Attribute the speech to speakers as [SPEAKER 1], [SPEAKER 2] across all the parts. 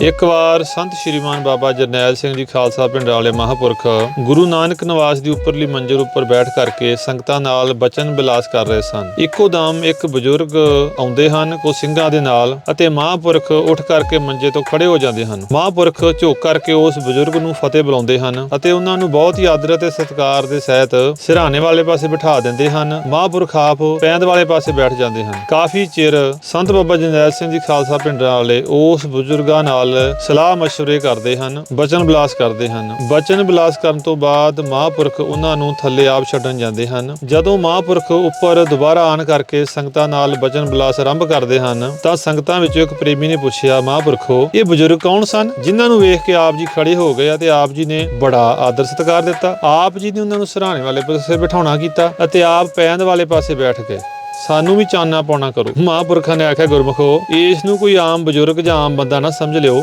[SPEAKER 1] ਇੱਕ ਵਾਰ ਸੰਤ ਸ਼੍ਰੀਮਾਨ ਬਾਬਾ ਜਰਨੈਲ ਸਿੰਘ ਜੀ ਖਾਲਸਾ ਪਿੰਡ ਵਾਲੇ ਮਹਾਪੁਰਖ ਗੁਰੂ ਨਾਨਕ ਨਿਵਾਸ ਦੀ ਉੱਪਰਲੀ ਮੰਜ਼ਿਲ ਉੱਪਰ ਬੈਠ ਕਰਕੇ ਸੰਗਤਾਂ ਨਾਲ ਬਚਨ ਬਿਲਾਸ ਕਰ ਰਹੇ ਸਨ। ਇੱਕੋ ਦਮ ਇੱਕ ਬਜ਼ੁਰਗ ਆਉਂਦੇ ਹਨ ਕੋ ਸਿੰਘਾਂ ਦੇ ਨਾਲ ਅਤੇ ਮਹਾਪੁਰਖ ਉੱਠ ਕਰਕੇ ਮੰਜੇ ਤੋਂ ਖੜੇ ਹੋ ਜਾਂਦੇ ਹਨ। ਮਹਾਪੁਰਖ ਝੁਕ ਕਰਕੇ ਉਸ ਬਜ਼ੁਰਗ ਨੂੰ ਫਤਿਹ ਬੁਲਾਉਂਦੇ ਹਨ ਅਤੇ ਉਹਨਾਂ ਨੂੰ ਬਹੁਤ ਹੀ ਆਦਰ ਅਤੇ ਸਤਿਕਾਰ ਦੇ ਸਹਿਤ ਸਿਰਹਾਣੇ ਵਾਲੇ ਪਾਸੇ ਬਿਠਾ ਦਿੰਦੇ ਹਨ। ਮਹਾਪੁਰਖ ਆਪ ਪੈਂਦ ਵਾਲੇ ਪਾਸੇ ਬੈਠ ਜਾਂਦੇ ਹਨ। ਕਾਫੀ ਚਿਰ ਸੰਤ ਬਾਬਾ ਜਰਨੈਲ ਸਿੰਘ ਜੀ ਖਾਲਸਾ ਪਿੰਡ ਵਾਲੇ ਉਸ ਬਜ਼ੁਰਗਾਂ ਨਾਲ ਸਲਾਹ مشورے ਕਰਦੇ ਹਨ ਬਚਨ ਬਿਲਾਸ ਕਰਦੇ ਹਨ ਬਚਨ ਬਿਲਾਸ ਕਰਨ ਤੋਂ ਬਾਅਦ ਮਹਾਪੁਰਖ ਉਹਨਾਂ ਨੂੰ ਥੱਲੇ ਆਪ ਛੱਡਣ ਜਾਂਦੇ ਹਨ ਜਦੋਂ ਮਹਾਪੁਰਖ ਉੱਪਰ ਦੁਬਾਰਾ ਆਣ ਕਰਕੇ ਸੰਗਤਾਂ ਨਾਲ ਬਚਨ ਬਿਲਾਸ ਆਰੰਭ ਕਰਦੇ ਹਨ ਤਾਂ ਸੰਗਤਾਂ ਵਿੱਚੋਂ ਇੱਕ ਪ੍ਰੇਮੀ ਨੇ ਪੁੱਛਿਆ ਮਹਾਪੁਰਖੋ ਇਹ ਬਜ਼ੁਰਗ ਕੌਣ ਸਨ ਜਿਨ੍ਹਾਂ ਨੂੰ ਵੇਖ ਕੇ ਆਪ ਜੀ ਖੜੇ ਹੋ ਗਏ ਅਤੇ ਆਪ ਜੀ ਨੇ ਬੜਾ ਆਦਰ ਸਤਿਕਾਰ ਦਿੱਤਾ ਆਪ ਜੀ ਨੇ ਉਹਨਾਂ ਨੂੰ ਸਰਾਣੇ ਵਾਲੇ ਪਾਸੇ ਬਿਠਾਉਣਾ ਕੀਤਾ ਅਤੇ ਆਪ ਪੈਂਦ ਵਾਲੇ ਪਾਸੇ ਬੈਠ ਗਏ ਸਾਨੂੰ ਵੀ ਚਾਨਣਾ ਪਾਉਣਾ ਕਰੋ। ਮਹਾਂਪੁਰਖਾਂ ਨੇ ਆਖਿਆ, ਗੁਰਮਖੋ, ਇਸ ਨੂੰ ਕੋਈ ਆਮ ਬਜ਼ੁਰਗ ਜਾਂ ਆਮ ਬੰਦਾ ਨਾ ਸਮਝ ਲਿਓ।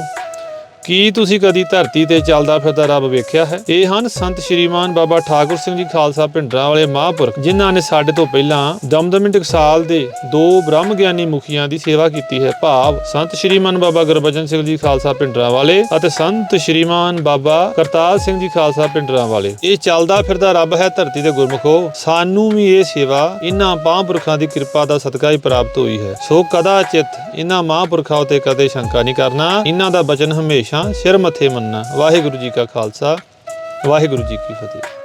[SPEAKER 1] ਕੀ ਤੁਸੀਂ ਕਦੀ ਧਰਤੀ ਤੇ ਚੱਲਦਾ ਫਿਰਦਾ ਰੱਬ ਵੇਖਿਆ ਹੈ? ਇਹ ਹਨ ਸੰਤ ਸ਼੍ਰੀਮਾਨ ਬਾਬਾ ਠਾਕੁਰ ਸਿੰਘ ਜੀ ਖਾਲਸਾ ਭਿੰਡਰਾਂ ਵਾਲੇ ਮਹਾਂਪੁਰਖ, ਜਿਨ੍ਹਾਂ ਨੇ ਸਾਡੇ ਤੋਂ ਪਹਿਲਾਂ ਦਮਦਮੀ ਟਕਸਾਲ ਦੇ ਦੋ ਬ੍ਰਹਮ ਗਿਆਨੀ ਮੁਖੀਆਂ ਦੀ ਸੇਵਾ ਕੀਤੀ ਹੈ। ਭਾਵ ਸੰਤ ਸ਼੍ਰੀਮਾਨ ਬਾਬਾ ਗੁਰਬਚਨ ਸਿੰਘ ਜੀ ਖਾਲਸਾ ਭਿੰਡਰਾਂ ਵਾਲੇ ਅਤੇ ਸੰਤ ਸ਼੍ਰੀਮਾਨ ਬਾਬਾ ਕਰਤਾਰ ਸਿੰਘ ਜੀ ਖਾਲਸਾ ਭਿੰਡਰਾਂ ਵਾਲੇ। ਇਹ ਚੱਲਦਾ ਫਿਰਦਾ ਰੱਬ ਹੈ ਧਰਤੀ ਦੇ ਗੁਰਮਖੋ। ਸਾਨੂੰ ਵੀ ਇਹ ਸੇਵਾ ਇਹਨਾਂ ਮਹਾਂਪੁਰਖਾਂ ਦੀ ਕਿਰਪਾ ਦਾ ਸਦਕਾ ਹੀ ਪ੍ਰਾਪਤ ਹੋਈ ਹੈ। ਸੋ ਕਦਾਚਿਤ ਇਹਨਾਂ ਮਹਾਂਪੁਰਖਾਂ ਉਤੇ ਕਦੇ ਸ਼ੰਕਾ ਨਹੀਂ ਕਰਨਾ। ਇਹਨਾਂ ਦਾ ਬਚਨ ਹਮੇਸ਼ਾ ਸਿਰ ਮੱਥੇ ਮੰਨਣਾ। ਵਾਹਿਗੁਰੂ ਜੀ ਕਾ ਖਾਲਸਾ ਵਾਹਿਗੁਰੂ ਜੀ ਕੀ ਫਤਿਹ।